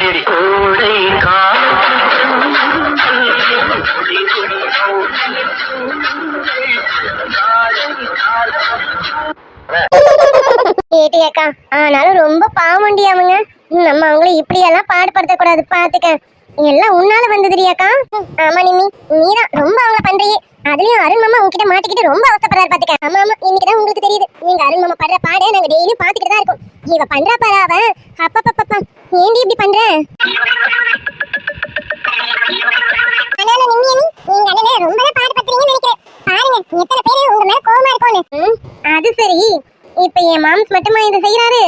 அடி அடி அக்கா ஆனாலும் ரொம்ப பாவண்டி அவங்க நம்ம அவங்கள இப்படி எல்லாம் பாடுபடுத்த கூடாது பாத்துக்க எல்லாம் உன்னால வந்ததுடி ஆமா நிம்மி. நீதான் ரொம்ப அவங்கள பண்றியே. அதுலயும் அருண் மாமா உங்ககிட்ட மாட்டிக்கிட்டு ரொம்ப அவசப்படுறாரு பாத்துக்க. ஆமா ஆமா இன்னைக்குதான் உங்களுக்கு தெரியுது. நீங்க அருண் மாமா படுற பாட நாங்க டெய்லியும் பாத்துக்கிட்டு தான் இருக்கோம். இவ பண்றா பாரு அவ. அப்பப்பப்பா ஏண்டி இப்படி பண்ற? அண்ணா நிம்மி அண்ணி நீங்க அண்ணனை ரொம்ப பாடுபடுத்துறீங்கன்னு நினைக்கிறேன். பாருங்க எத்தனை பேரு உங்க மேல கோவமா இருக்கும்னு அது சரி. இப்ப என் மாம்ஸ் மட்டுமா இதை செய்யறாரு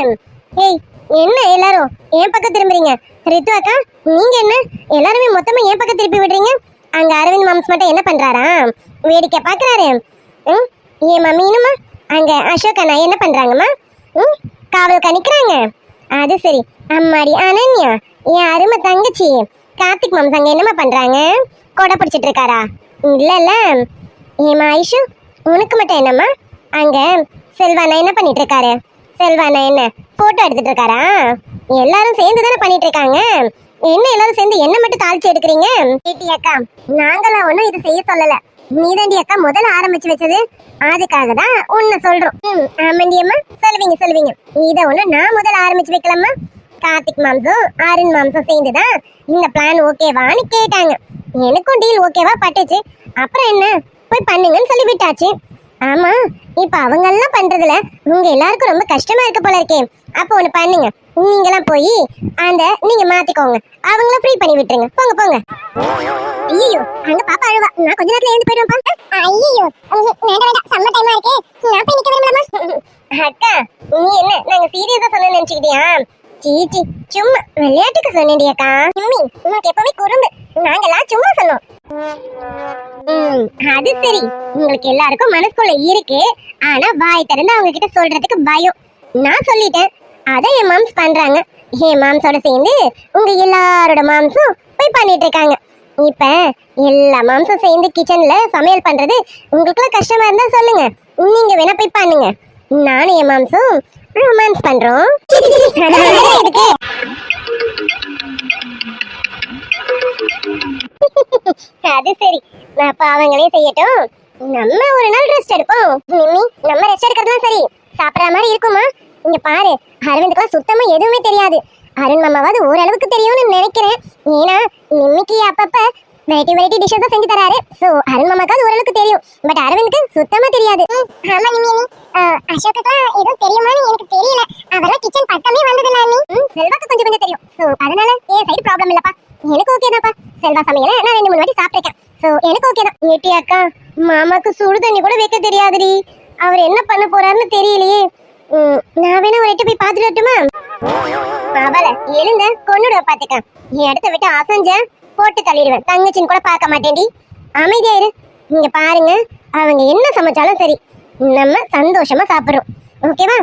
ஏய் என்ன எல்லாரும்? என் பக்கம் திரும்புறீங்க. ரித்து அக்கா நீங்க என்ன? எல்லாருமே மொத்தமா என் பக்கம் திருப்பி விடுறீங்க? அங்க அரவிந்த் மாம்ஸ் மட்டும் என்ன பண்றாரா? வேடிக்கை பாக்குறாரு. ம் என் மம்மினுமா அங்க அசோக் அண்ணா என்ன பண்றாங்கம்மா? ம் காவலுக்கா நிக்கிறாங்க. அது சரி. அம்மாடி அனன்யா என் அருமை தங்கச்சி. கார்த்திக் மாம்ஸ் என்னம்மா பண்றாங்க? கொடை பிடிச்சிட்டு இருக்காரா? இல்லைல்ல. ஏமா ஐஷு உனக்கு மட்டும் என்னம்மா? அங்க செல்வானா என்ன பண்ணிட்டு இருக்காரு? செல்வானா என்ன போட்டோ எடுத்துட்டு இருக்காரா? எல்லாரும் சேர்ந்து தானே பண்ணிட்டு இருக்காங்க. என்ன எல்லாரும் சேர்ந்து என்ன மட்டும் தாளிச்சு எடுக்கிறீங்க? ஏட்டி அக்கா நாங்களாம் ஒன்றும் இது செய்ய சொல்லலை. நீதாண்டி அக்கா முதல்ல ஆரம்பிச்சு வச்சது அதுக்காக தான் உன்னை சொல்றோம். ம், ஆமாண்டி அம்மா. சொல்லுவீங்க சொல்லுவீங்க. இதை ஒண்ணு நான் முதல்ல ஆரம்பிச்சு வைக்கலாமா? கார்த்திக் மாம்சும் ஆரின் மாம்சும் சேர்ந்து தான் இந்த பிளான் ஓகேவான்னு கேட்டாங்க. எனக்கும் டீல் ஓகேவா பட்டுச்சு. அப்புறம் என்ன? போய் பண்ணுங்கன்னு சொல்லி விட்டாச்சு ஆமா இப்ப அவங்க எல்லாம் பண்றதுல உங்க எல்லாருக்கும் ரொம்ப கஷ்டமா இருக்க போல இருக்கே. அப்போ ஒண்ணு பண்ணுங்க. நீங்களாம் போய் அந்த நீங்க மாத்திக்கோங்க. அவங்கள ஃப்ரீ பண்ணி விட்டுருங்க. போங்க போங்க. ஐயோ அங்க பாப்பா அழுவா. நான் கொஞ்ச நேரத்துல எழுந்து போயிடுவேன் ஐயோ வேண்டாம் வேண்டாம். செம்ம டைமா இருக்கே. நான் போய் நிக்க விரும்பலாமா அக்கா நீ என்ன? நாங்க சீரியஸா சொன்ன நினைச்சுக்கிட்டியா? சீச்சி சும்மா விளையாட்டுக்கு சொன்னேடியக்கா அக்கா. உனக்கு எப்பவுமே குறும்பு. நாங்கெல்லாம் சும்மா சொன்னோம். ம், அது சரி. உங்களுக்கு எல்லாருக்கும் மனசுக்குள்ள இருக்கு. ஆனா வாய் திறந்து அவங்க கிட்ட சொல்றதுக்கு பயம். நான் சொல்லிட்டேன். அதை என் மாம்ஸ் பண்றாங்க. என் மாம்ஸோட சேர்ந்து உங்க எல்லாரோட மாம்ஸும் போய் பண்ணிட்டு இருக்காங்க. இப்ப எல்லா மாம்சம் சேர்ந்து கிச்சன்ல சமையல் பண்றது உங்களுக்குலாம் கஷ்டமா இருந்தா சொல்லுங்க. நீங்க வேணா போய் பண்ணுங்க. நானும் என் மாம்சும் ரொமான்ஸ் பண்றோம். அது சரி. நான் பாவங்களே செய்யட்டும். நம்ம ஒரு நாள் ரெஸ்ட் எடுப்போம். நிம்மி நம்ம ரெஸ்ட் எடுக்கிறதுலாம் சரி. சாப்பிடுற மாதிரி இருக்குமா? இங்க பாரு அரவிந்துக்கு சுத்தமா எதுவுமே தெரியாது. அருண் மாமாவது ஓரளவுக்கு தெரியும்னு நினைக்கிறேன். ஏன்னா நிம்மிக்கு அப்பப்ப வெரைட்டி வெரைட்டி டிஷ்ஷஸ் செஞ்சு தராரு. சோ அருண் மாமாக்காவது ஓரளவுக்கு தெரியும். பட் அரவிந்துக்கு சுத்தமா தெரியாது. ஆமா நிம்மி அசோக்குக்கு எதுவும் தெரியுமான்னு எனக்கு தெரியல. அவெல்லாம் கிச்சன் பக்கமே வந்ததில்ல அண்ணி. செல்வாக்கு கொஞ்சம் கொஞ்சம் தெரியும். சோ அதனால ஏன் சைடு ப்ராப்ளம் இல்லப்பா. எனக்கு ஓகே தான்ப்பா. செல்வா சமையல நான் ரெண்டு மூணு வாட்டி சாப்பிட்டிருக்கேன். சோ எனக்கு ஓகே தான். ஏட்டி அக்கா மாமாக்கு சுடு தண்ணி கூட வைக்க தெரியாதுடி. அவர் என்ன பண்ண போறாருன்னு தெரியலையே. நான் வேணா ஒரு போய் பார்த்துட்டு வரட்டுமா? அவள எழுந்த கொன்னுடுவ பாத்துக்க. என் இடத்த விட்டு அசைஞ்ச போட்டு தள்ளிடுவேன். தங்கச்சின்னு கூட பார்க்க மாட்டேன்டி. அமைதியா இரு. நீங்க பாருங்க. அவங்க என்ன சமைச்சாலும் சரி. நம்ம சந்தோஷமா சாப்பிடுறோம். ஓகேவா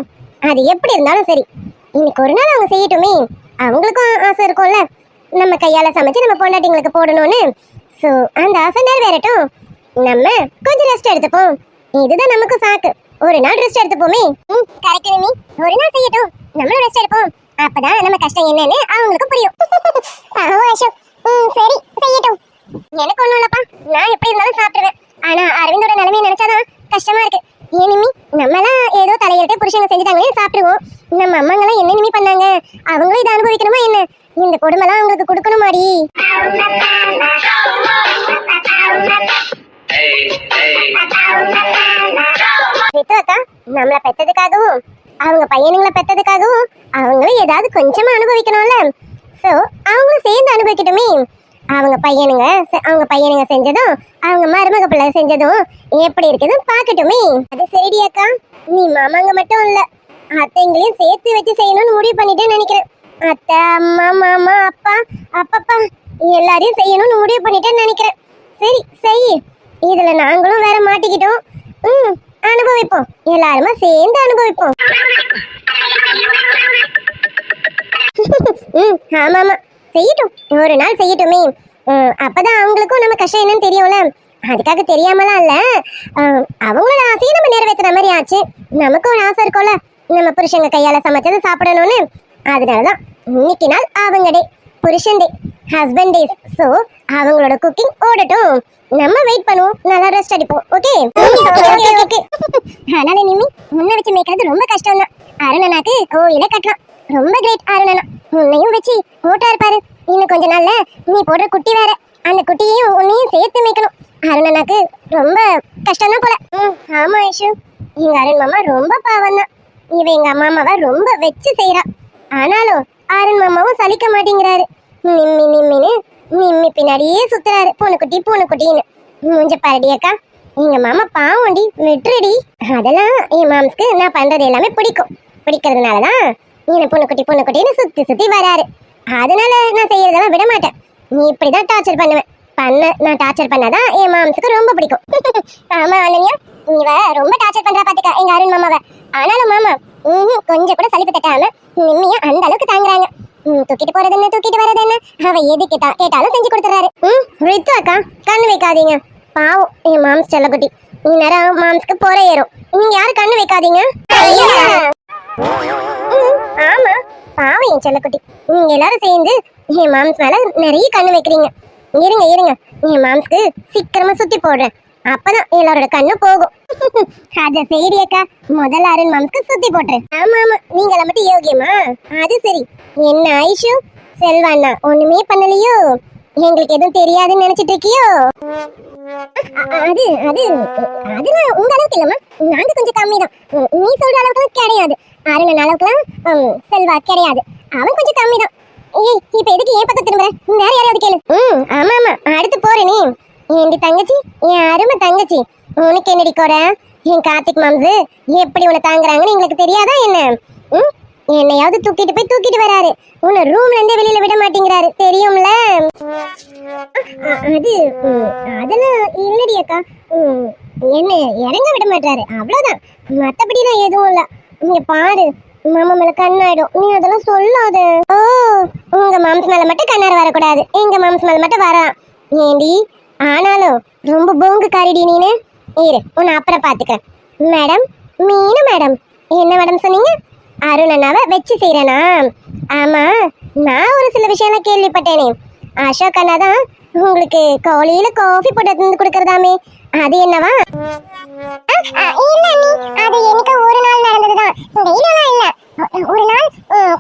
அது எப்படி இருந்தாலும் சரி. இன்னைக்கு ஒரு நாள் அவங்க செய்யட்டுமே. அவங்களுக்கும் ஆசை இருக்கும்ல. நம்ம கையால சமைச்சு நம்ம பொண்டாட்டிங்களுக்கு போடணும்னு. ஸோ அந்த ஆசை நிறைவேறட்டும். நம்ம கொஞ்சம் ரெஸ்ட் எடுத்துப்போம். இதுதான் நமக்கு சாக்கு. ஒரு நாள் ரெஸ்ட் எடுத்துப்போமே. ம் கரெக்ட் நீ ஒரு நாள் செய்யட்டும். நம்மளும் ரெஸ்ட் எடுப்போம். அப்பதான் நம்ம கஷ்டம் என்னன்னு அவங்களுக்கு புரியும். பாவம் அசோக் ம் சரி செய்யட்டும். எனக்கு ஒண்ணும் இல்லப்பா. நான் எப்படி இருந்தாலும் சாப்பிடுவேன் ஆனா அரவிந்தோட நிலைமையை நினைச்சாதான் கஷ்டமா இருக்கு. ஏனிமி நிமி நம்மலாம் ஏதோ தலையிட்டு புருஷங்க செஞ்சுட்டாங்களே சாப்பிடுவோம். நம்ம அம்மாங்களாம் என்ன நிமி பண்ணாங்க? அவங்களும் இதை அனுபவிக்கணுமா என்ன? இந்த கொடுமைலாம் அவங்களுக்கு கொடுக்கணுமாடி மாதிரி அக்கா நம்மள பெத்ததுக்காகவும் அவங்க பையனுங்களை பெத்ததுக்காகவும் அவங்களும் ஏதாவது கொஞ்சமா அனுபவிக்கணும்ல. ஸோ அவங்களும் சேர்ந்து அனுபவிக்கட்டுமே. அவங்க பையனுங்க அவங்க பையனுங்க செஞ்சதும் அவங்க மருமக பிள்ளை செஞ்சதும் எப்படி இருக்குதுன்னு பார்க்கட்டுமே. அது சரிடி அக்கா. நீ மாமாங்க மட்டும் இல்லை. அத்தைங்களையும் சேர்த்து வச்சு செய்யணும்னு முடிவு பண்ணிட்டேன்னு நினைக்கிறேன். அத்தை அம்மா மாமா அப்பா அப்பப்பா எல்லாரையும் செய்யணும்னு முடிவு பண்ணிட்டேன்னு நினைக்கிறேன். சரி செய். இதில் நாங்களும் வேற மாட்டிக்கிட்டோம். ம் அனுபவிப்போம். எல்லாருமே சேர்ந்து அனுபவிப்போம். ம் ஆமா ஆமா செய்யட்டும். ஒரு நாள் செய்யட்டுமே. உம், அப்பதான் அவங்களுக்கும் நம்ம கஷ்டம் என்னன்னு தெரியும்ல. அதுக்காக தெரியாமலாம் இல்ல. அவங்களோட ஆசையை நம்ம நிறைவேற்றுற மாதிரி ஆச்சு. நமக்கும் ஒரு ஆசை இருக்கும்ல. நம்ம புருஷங்க கையால சமைச்சதை சாப்பிடணும்னு. அதனாலதான் இன்னைக்கு நாள் அவங்க டே புருஷன் டே ஹஸ்பண்ட் டேஸ் ஸோ அவங்களோட குக்கிங் ஓடட்டும். நம்ம வெயிட் பண்ணுவோம். நல்லா ரெஸ்ட் அடிப்போம். ஓகே ஓகே ஓகே அதனால நிம்மி முன்ன வச்சு மேய்க்கிறது ரொம்ப கஷ்டம் தான் அருணனாக்கு கோயில கட்டலாம் ரொம்ப கிரேட் அருணனா உன்னையும் வச்சு போட்டா இருப்பாரு. இன்னும் கொஞ்ச நாள்ல நீ போடுற குட்டி வேற. அந்த குட்டியையும் உன்னையும் சேர்த்து மேய்க்கணும். அருணனாக்கு ரொம்ப கஷ்டம் தான் போல. ம், ஆமா ஐஷு. எங்க அருண் மாமா ரொம்ப பாவம் தான். இவ எங்க அம்மா அம்மாவை ரொம்ப வச்சு செய்யறா ஆனாலும் அருண் மாமாவும் சலிக்க மாட்டேங்கிறாரு. நிம்மி நிம்மின்னு நிம்மி பின்னாடியே சுத்துறாரு. பூனைக்குட்டி பூனைக்குட்டின்னு மூஞ்ச பாருடி அக்கா. எங்க மாமா பாவண்டி விட்டுருடி அதெல்லாம் என் மாம்ஸ்க்கு நான் பண்றது எல்லாமே பிடிக்கும். பொண்ணு குட்டி பொண்ணு குட்டின்னு சுத்தி சுத்தி வராரு. அதனால நான் செய்யறதெல்லாம் விட மாட்டேன். நீ இப்படிதான் டார்ச்சர் பண்ணுவேன் பண்ண நான் டார்ச்சர் பண்ணாதான் என் மாம்சுக்கு ரொம்ப பிடிக்கும். ஆமா அனன்யா இவ ரொம்ப டார்ச்சர் பண்றா பாத்துக்க எங்க அருண் மாமாவை. ஆனாலும் மாமா ம்ஹும், கொஞ்சம் கூட சலிப்பு தட்டாம நிம்மியா அந்த அளவுக்கு தாங்குறாங்க. தூக்கிட்டு போறது என்ன தூக்கிட்டு வர்றது என்ன? அவ எது கேட்டா கேட்டாலும் செஞ்சு கொடுத்துறாரு ம் ரித்து அக்கா கண்ணு வைக்காதீங்க. பாவம் என் மாம்ஸ் செல்லக்குட்டி. நீ நேரம் மாம்ஸ்க்கு போற ஏறும். நீங்க யாரும் கண்ணு வைக்காதீங்க. ம், ஆமா. பாவம் என் செல்லக்குட்டி. நீங்க எல்லாரும் சேர்ந்து என் மாம்ஸ் மேல நிறைய கண்ணு வைக்கிறீங்க. இருங்க இருங்க. என் மாம்ஸ்க்கு சீக்கிரமா சுத்தி போடுறேன். அப்பதான் எல்லாரோட கண்ணு போகும். அத சரி அக்கா. முதல்ல அருண் மாம்ஸ்க்கு சுத்தி போட்டுரு. ஆமா ஆமா. நீங்கள மட்டும் யோகியமா அது சரி. என்ன ஐஷு செல்வாண்ணா ஒண்ணுமே பண்ணலையோ? எங்களுக்கு எதுவும் தெரியாதுன்னு நினைச்சிட்டு இருக்கியோ? அ- அது அது அதெல்லாம் உங்க அளவுக்கு இல்லம்மா நாங்க கொஞ்சம் கம்மி தான் நீ சொல்ற அளவுக்கு கிடையாது. அருணன் அளவுக்குலாம் செல்வா கிடையாது. அவன் கொஞ்சம் கம்மி தான் ஏய் இப்ப எதுக்கு ஏன் பக்கம் திரும்புற? வேற யாரையாவது கேளு. ம் ஆமா ஆமா. அடுத்து போற நீ. ஏண்டி தங்கச்சி? என் அருமை தங்கச்சி. உனக்கு என்னடி குறை? என் கார்த்திக் மாம்சு எப்படி உன்னை தாங்குறாங்கன்னு எங்களுக்கு தெரியாதா என்ன? ம் என்னையாவது தூக்கிட்டு போய் தூக்கிட்டு வராரு. உன்னை ரூம்ல இருந்தே வெளியில விட மாட்டேங்கிறாரு. தெரியும்ல? அது அதெல்லாம் இல்லடி அக்கா. என்ன இறங்க விட மாட்டாரு அவ்வளவுதான். மத்தபடிலாம் எதுவும் இல்ல. நீங்க பாரு மாமா மேல கண்ணாயிடும். நீ அதெல்லாம் சொல்லாத. ஓ உங்க மாம்ஸ் மேல மட்டும் கண்ணார் வரக்கூடாது. எங்க மாம்ஸ் மேல மட்டும் வரான் ஏண்டி ஆனாலும் ரொம்ப போங்கு காரிடி நீனு. இரு உன்னை அப்புறம் பாத்துக்க மேடம் மீனு மேடம். என்ன மேடம் சொன்னீங்க? அருண் அண்ணாவை வச்சு செய்யறேனா ஆமா நான் ஒரு சில விஷயம்லாம் கேள்விப்பட்டேனே. அசோக் அண்ணா தான் உங்களுக்கு காலையில காஃபி போட்டு வந்து கொடுக்கறதாமே. அது என்னவா? அது எனக்கு ஒரு நாள் நடந்ததுதான். டெய்லியெல்லாம் இல்ல. ஒரு நாள்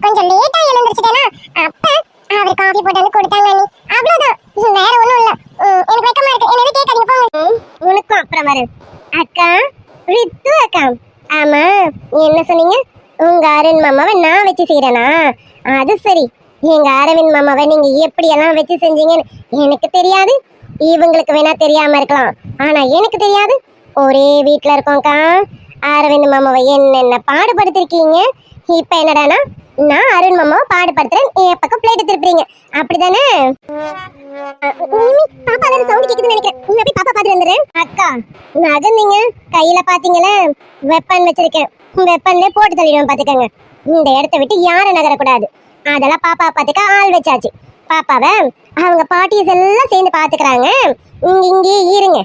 கொஞ்சம் லேட்டா எழுந்திருச்சிட்டேனா. அப்ப அவர் காஃபி போட்டு வந்து கொடுத்தாங்க நீ அவ்வளவுதான். வேற ஒண்ணும் இல்ல. எனக்கு வெக்கமா இருக்கு. என்னது கேட்காதீங்க போங்க. உனக்கும் அப்புறம் வரேன் அக்கா ரித்து அக்கா ஆமா என்ன சொன்னீங்க உங்க அருண் மாமாவை நான் வச்சு செய்யறேனா அது சரி. எங்க அரவிந்த் மாமாவை நீங்க எப்படி எல்லாம் வச்சு செஞ்சீங்கன்னு எனக்கு தெரியாது. இவங்களுக்கு வேணா தெரியாம இருக்கலாம். ஆனா எனக்கு தெரியாது. ஒரே வீட்டுல இருக்கோம்க்கா. அரவிந்த் மாமாவை என்னென்ன பாடுபடுத்திருக்கீங்க? இப்ப என்னடானா நான் அருண் மாமாவை பாடுபடுத்துறேன். என் பக்கம் பிளேட் திருப்புறீங்க. அப்படிதானே? பாப்பா வேற சவுண்ட் கேக்குதுன்னு நினைக்கிறேன். போய் பாப்பா பாத்து வந்துடுறேன். அக்கா நகர்ந்தீங்க. கையில பாத்தீங்களே வெப்பன் வச்சிருக்கேன். வெப்பன்ல போட்டு தள்ளிடுவேன் பாத்துக்கோங்க. இந்த இடத்த விட்டு யாரும் நகரக்கூடாது. அதெல்லாம் பாப்பா பார்த்துக்க ஆள் வச்சாச்சு. பாப்பாவை அவங்க பாட்டிஸ் எல்லாம் சேர்ந்து பாத்துக்கறாங்க. இங்க இங்கே இருங்க.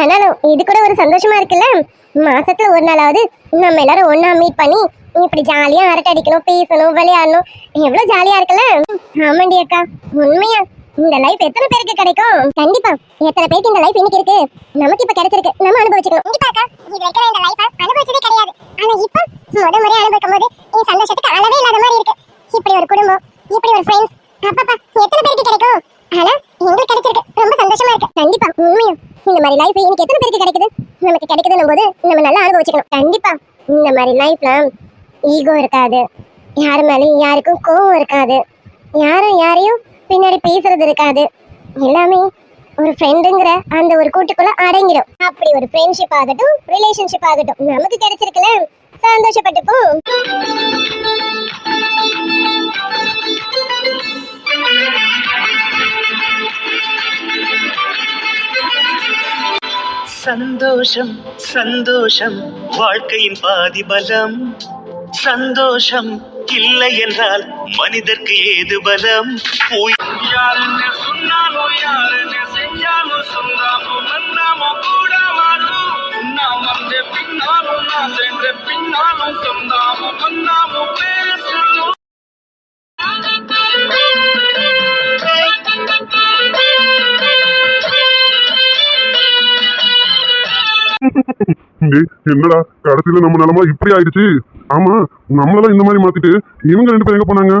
ஆனாலும் இது கூட ஒரு சந்தோஷமா இருக்குல்ல? மாசத்துல ஒரு நாளாவது நம்ம எல்லாரும் ஒன்னா மீட் பண்ணி இப்படி ஜாலியா அரட்டை அடிக்கணும் பேசணும் விளையாடணும். எவ்வளவு ஜாலியா இருக்குல்ல? ஆமாண்டி அக்கா உண்மையா? இந்த லைஃப் எத்தனை பேருக்கு கிடைக்கும்? கண்டிப்பா. எத்தனை பேருக்கு இந்த லைஃப் இன்னைக்கு இருக்கு? நமக்கு இப்ப கிடைச்சிருக்கு. நம்ம அனுபவிச்சுக்கணும். கண்டிப்பா இது வரைக்கும் இந்த லைஃப் அனுபவிச்சதே கிடையாது. ஆனா இப்ப முத முறை அனுபவிக்கும் போது என் சந்தோஷத்துக்கு அளவே இல்லாத மாதிரி இருக்கு. இப்படி ஒரு குடும்பம் இப்படி ஒரு ஃப்ரெண்ட்ஸ் அப்பப்பா எத்தனை பேருக்கு கிடைக்கும்? ஆனா எங்களுக்கு கிடைச்சிருக்கு. ரொம்ப சந்தோஷமா இருக்கு. கண்டிப்பா உண்மையா. இந்த மாதிரி லைஃப் இன்னைக்கு எத்தனை பேருக்கு கிடைக்குது? நமக்கு கிடைக்குதுன்னும் போது நம்ம நல்லா அனுபவிச்சுக்கணும். கண்டிப்பா. இந்த மாதிரி லைஃப்ல ஈகோ இருக்காது. யார் மேலேயும் யாருக்கும் கோவம் இருக்காது. யாரும் யாரையும் பின்னாடி பேசுறது இருக்காது. எல்லாமே ஒரு ஃப்ரெண்டுங்கிற அந்த ஒரு கூட்டுக்குள்ள அடங்கிடும் அப்படி ஒரு ஃப்ரெண்ட்ஷிப் ஆகட்டும் ரிலேஷன்ஷிப் ஆகட்டும். நமக்கு கிடைச்சிருக்கல? சந்தோஷப்பட்டுப்போம் சந்தோஷம் சந்தோஷம். வாழ்க்கையின் பாதி பலம். சந்தோஷம் இல்லை என்றால் மனிதர்க்கு ஏது பலம்? போய். யாருன்னு சொன்னாலும் யாருன்னு செஞ்சாலும் டேய், என்னடா கடைசியில நம்ம நிலமா இப்படி ஆயிடுச்சு? ஆமா நம்மளெல்லாம் இந்த மாதிரி மாத்திட்டு இவங்க ரெண்டு பேரும் எங்க போனாங்க?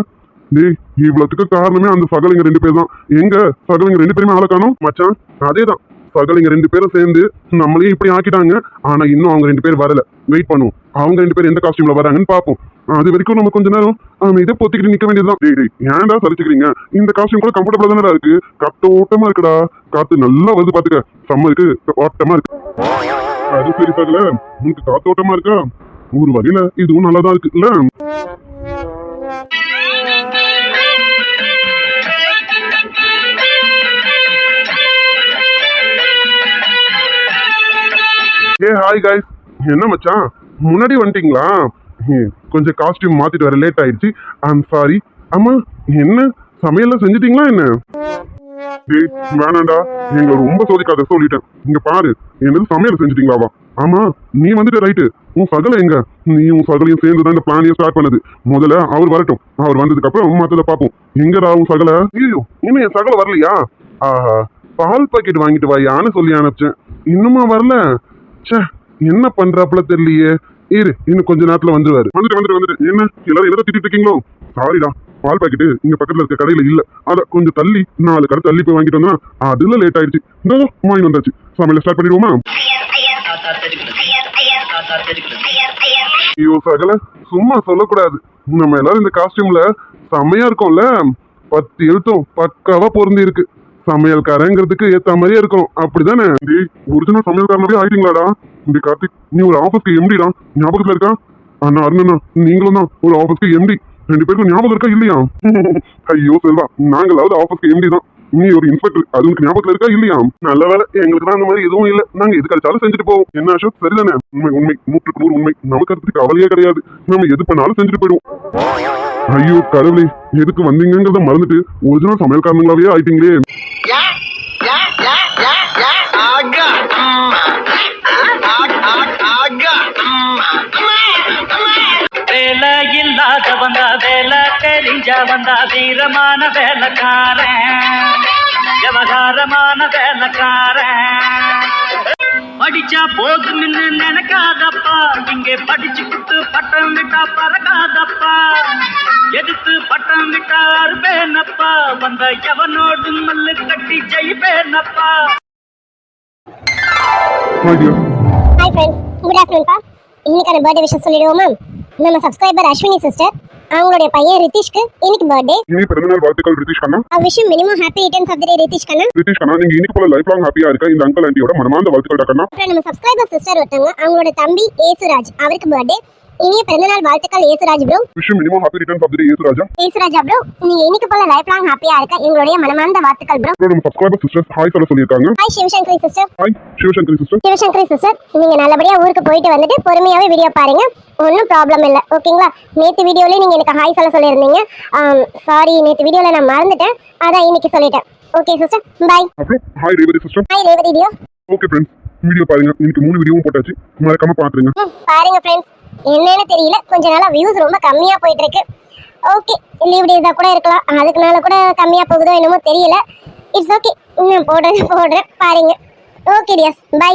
டேய் இவ்வளவுக்கு காரணமே அந்த சகலிங்க ரெண்டு பேர் தான். எங்க சகலிங்க ரெண்டு பேருமே ஆளை காணும்? மச்சான் அதேதான். சகலிங்க ரெண்டு பேரும் சேர்ந்து நம்மளையும் இப்படி ஆக்கிட்டாங்க. ஆனா இன்னும் அவங்க ரெண்டு பேர் வரல. வெயிட் பண்ணுவோம். அவங்க ரெண்டு பேர் எந்த காஸ்டியூம்ல வராங்கன்னு பார்ப்போம். அது வரைக்கும் நம்ம கொஞ்ச நேரம் ஆமா, இதை பொத்திக்கிட்டு நிக்க வேண்டியதுதான். டேய் டேய் ஏன்டா சலிச்சுக்கிறீங்க? இந்த காஸ்டியூம் கூட கம்ஃபர்டபுளா தானடா இருக்கு? கட்டோட்டமா இருக்குடா. காத்து நல்லா வருது பாத்துக்க. சம்மருக்கு ஓட்டமா இருக்கு. அது சரி சகல உனக்கு காத்தோட்டமா இருக்கா? ஒரு வகையில இதுவும் நல்லாதான் இருக்குல்ல ஏ ஹாய் காய்ஸ் என்ன மச்சான்? முன்னாடி வந்துட்டீங்களா? கொஞ்சம் காஸ்டியூம் மாத்திட்டு வர லேட் ஆயிடுச்சு. ஐம் சாரி ஆமா என்ன? சமையல்லாம் செஞ்சிட்டீங்களா என்ன? டேய் வேணாண்டா எங்களை ரொம்ப சோதிக்காத சொல்லிட்டேன். இங்க பாரு என்னது சமையல் செஞ்சுட்டீங்களாவா ஆமா நீ வந்துட்டு ரைட்டு உன் சகல எங்க? நீ உன் சகலையும் சேர்ந்து தான் இந்த பிளானையும் ஸ்டார்ட் பண்ணது. முதல்ல அவர் வரட்டும். அவர் வந்ததுக்கு அப்புறம் மத்தத பாப்போம் எங்கடா உன் சகல? ஐயோ இன்னும் என் சகல வரலையா? ஆஹா பால் பாக்கெட் வாங்கிட்டு வாயான்னு சொல்லி அனுப்பிச்சேன். இன்னுமா வரல? சே என்ன பண்றாப்புல தெரியலையே. இரு இன்னும் கொஞ்ச நேரத்துல வந்துருவாரு. வந்துட்டு வந்துட்டு வந்துட்டு என்ன எல்லாரும் எதை திட்டிட்டு இருக்கீங்களோ? சாரிடா பால் பாக்கெட்டு இங்க பக்கத்துல இருக்க கடையில இல்ல. அத கொஞ்சம் தள்ளி நாலு கடை தள்ளி போய் வாங்கிட்டு வந்தா அதுல லேட் ஆயிடுச்சு. இந்த வாங்கி வந்தாச்சு. சமையல ஸ்டார்ட் பண்ணிடுவோமா? ஐயோ சகல சும்மா சொல்லக்கூடாது. நம்ம எல்லாரும் இந்த காஸ்டியூம்ல செம்மையா இருக்கோம்ல? பத்து எழுத்தும் பக்காவா பொருந்தி இருக்கு. சமையல்காரங்கிறதுக்கு ஏத்த மாதிரியே இருக்கும் அப்படிதானே? டேய் ஒரிஜினல் சமையல்காரனாவே ஆயிட்டீங்களாடா? இந்த கார்த்திக் நீ ஒரு ஆபீஸ்க்கு எம்டிடா ஞாபகத்துல இருக்கா? அண்ணா அருணா நீங்களும் தான் ஒரு ஆபீஸ்க்கு எம்டி ரெண்டு பேருக்கும் ஞாபகம் இருக்கா இல்லையா? ஐயோ செல்வா நாங்களாவது ஆபீஸ்க்கு எம்டி தான். நீ ஒரு இன்ஸ்பெக்டர் அது உனக்கு ஞாபகத்துல இருக்கா இல்லையா? நல்ல வேலை எங்களுக்கு தான் அந்த மாதிரி எதுவும் இல்ல. நாங்க எது கிடைச்சாலும் செஞ்சுட்டு போவோம். என்ன அசோக்? சரிதானே? உண்மை உண்மை. நூற்றுக்கு நூறு உண்மை. நமக்கு அதுக்கு கவலையே கிடையாது. நம்ம எது பண்ணாலும் செஞ்சுட்டு போயிடுவோம். ஐயோ கடவுளே எதுக்கு வந்தீங்கங்கிறத மறந்துட்டு ஒரிஜினல் சமையல்காரங்களாவே ஆயிட்டீங்களே. தெரிஞ்ச வந்தா வீரமான வேலைக்காரன். விவகாரமான வேலைக்காரன். படிச்சா போதும்னு நினைக்காதப்பா. இங்கே படிச்சு குத்து பட்டம் விட்டா பறக்காதப்பா. எதுக்கு பட்டம் விட்டா அறுப்பேனப்பா. வந்த எவனோடு மல்லு கட்டி ஜெயிப்பேனப்பா. ஹாய் ஃப்ரெண்ட்ஸ் குட் ஆஃப்டர்நூன்ப்பா இன்னைக்கான பர்த்டே விஷயம் சொல்லிடுவோமா? நம்ம சப்ஸ்கிரைபர் அஸ்வினி சிஸ்டர் அவங்களுடைய பையன் ரித்திஷ்க்கு இன்னைக்கு பர்த்டே இனி பிறந்தநாள் வாழ்த்துக்கள் ரிதீஷ் கண்ணா அவ விஷயம் minimum happy returns of the day Rithish கண்ணா ரிதீஷ் கண்ணா நீங்க இன்னைக்கு போல லைஃப் லாங் ஹாப்பியா இருக்க இந்த அங்கிள் ஆண்டியோட மனமார்ந்த வாழ்த்துக்கள் கண்ணா அப்புறம் நம்ம சப்ஸ்கிரைபர் சிஸ்டர் ஒருத்தவங்க அவங்களோட தம்பி ஏசுராஜ் அவருக்கு பர்த்டே இனிய பிறந்தநாள் வாழ்த்துக்கள் ஏசுராஜ் ப்ரோ விஷயம் minimum happy returns of the Yesuraja Yesuraja bro நீங்க இன்னைக்கு போல லைஃப் லாங் ஹாப்பியா இருக்க எங்களுடைய மனமார்ந்த வாழ்த்துக்கள் ப்ரோ நம்ம சப்ஸ்கிரைபர் சிஸ்டர்ஸ் ஹாய் சொல்ல சொல்லியிருக்காங்க. Hi Sivasankari sister hi Sivasankari sister Sivasankari sister நீங்க நல்லபடியா ஊருக்கு போயிட்டு வந்துட்டு பொறுமையாவே வீடியோ பாருங்க. ஒன்றும் ப்ராப்ளம் இல்லை. ஓகேங்களா நேற்று வீடியோலயே நீங்க எனக்கு ஹாய் சொல்ல சொல்லியிருந்தீங்க. சாரி நேற்று வீடியோல நான் மறந்துட்டேன். அதான் இன்னைக்கு சொல்லிட்டேன். ஓகே சிஸ்டர் பை அப்புறம் hi Revathi sister hi Revathi deo okay friends video பாருங்க. இன்னைக்கு மூணு வீடியோவும் போட்டாச்சு. மறக்காம பாத்துருங்க. பாருங்க ஃப்ரெண்ட்ஸ் என்னன்னு தெரியல. கொஞ்ச நாளா வியூஸ் ரொம்ப கம்மியா போயிட்டு இருக்கு ஓகே லீவ் டேஸாக கூட இருக்கலாம். அதுக்குனால கூட கம்மியா போகுதோ என்னமோ தெரியல. இட்ஸ் ஓகே இன்னும் போடுறேன் போடுறேன். பாருங்க. Okay டியஸ் by